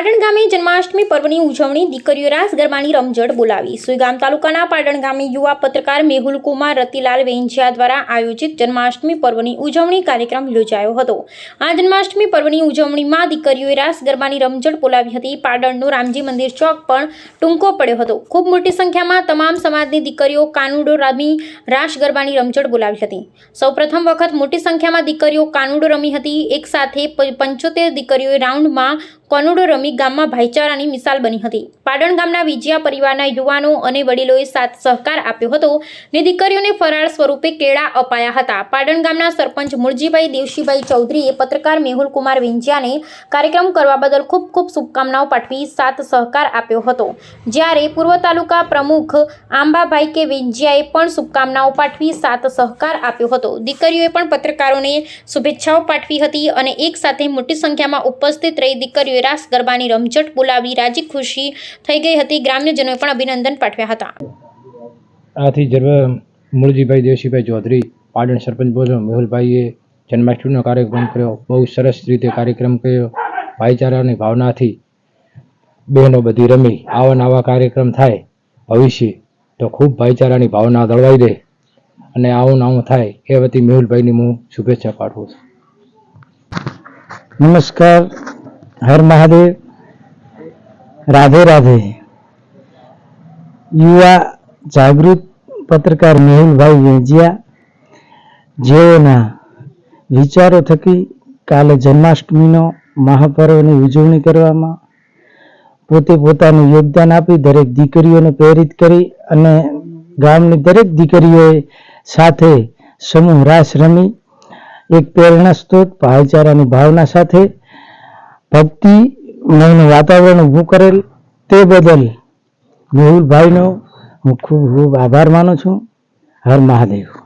પાટણ ગામે જન્માષ્ટમી પર્વની ઉજવણી, દીકરીઓ રાસ ગરબાની રમઝટ બોલાવી. સુઈગામ તાલુકાના પાટણ ગામે યુવા પત્રકાર મેહુલ કુમાર રતિલાલ વેંજિયા દ્વારા આયોજિત જન્માષ્ટમી પર્વની ઉજવણી કાર્યક્રમ યોજાયો હતો. આ જન્માષ્ટમી પર્વની ઉજવણીમાં દીકરીઓએ રાસ ગરબાની રમઝટ બોલાવી હતી. પાટણનું રામજી મંદિર ચોક પણ ટૂંકો પડ્યો હતો. ખૂબ મોટી સંખ્યામાં તમામ સમાજની દીકરીઓ કાનુડો રમી રાસ ગરબાની રમઝટ બોલાવી હતી. સૌપ્રથમ વખત મોટી સંખ્યામાં દીકરીઓ કાનુડો રમી હતી. એક સાથે પ- પંચોતેર દીકરીઓએ રાઉન્ડમાં કોનુડો રમી ગામમાં ભાઈચારાની મિસાલ બની હતી. પાટણ ગામના વિજયા પરિવારના યુવાનો અને વડીલોએ સાથ સહકાર આપ્યો હતો. ને દીકરીઓને ફરાળ સ્વરૂપે કેળા અપાયા હતા. પાટણ ગામના સરપંચ મુળજીભાઈ દેવશીભાઈ ચૌધરીએ પત્રકાર મેહુલ કુમાર વિંજિયાને કાર્યક્રમ કરવા બદલ ખૂબ ખૂબ શુભકામનાઓ પાઠવી સાથ સહકાર આપ્યો હતો. જ્યારે પૂર્વ તાલુકા પ્રમુખ આંબાભાઈ કે વિંજિયાએ પણ શુભકામનાઓ પાઠવી સાથ સહકાર આપ્યો હતો. દીકરીઓએ પણ પત્રકારોને શુભેચ્છાઓ પાઠવી હતી અને એક સાથે મોટી સંખ્યામાં ઉપસ્થિત રહી દીકરીઓએ રાસ ગરબાની રમઝટ બોલાવી રાજી ખુશી થઈ ગઈ હતી. ગ્રામ્યજનોએ પણ અભિનંદન પાઠવ્યા હતા. આથી જર્વ મુરજીભાઈ દેવશીભાઈ ચૌધરી પાટણ સરપંચ બોલો મેહુલભાઈએ જન્માષ્ટમીનો કાર્યક્રમ કર્યો બહુ સરસ રીતે કાર્યક્રમ કર્યો. ભાઈચારાની ભાવનાથી બહેનો બધી રમી આવા નવા કાર્યક્રમ થાય ભવિષ્ય તો ખૂબ ભાઈચારાની ભાવના દળવાઈ દે અને આવું નવું થાય એ વતી મેહુલભાઈની હું શુભેચ્છા પાઠવું છું. નમસ્કાર હર મહાદેવ. રાધે રાધે. યુવા જાગૃત પત્રકાર મેહુલભાઈ વેજિયા, જેઓના વિચારો થકી કાલે જન્માષ્ટમીનો મહાપર્વની ઉજવણી કરવામાં, પોતે પોતાનું યોગદાન આપી દરેક દીકરીઓને પ્રેરિત કરી અને ગામની દરેક દીકરીઓએ સાથે સમૂહ રાસ રમી, એક પ્રેરણા સ્ત્રોત ભાઈચારાની ભાવના સાથે ભક્તિમયનું વાતાવરણ ઊભું કરેલ તે બદલ મેહુલભાઈનો હું ખૂબ ખૂબ આભાર માનું છું. હર મહાદેવ.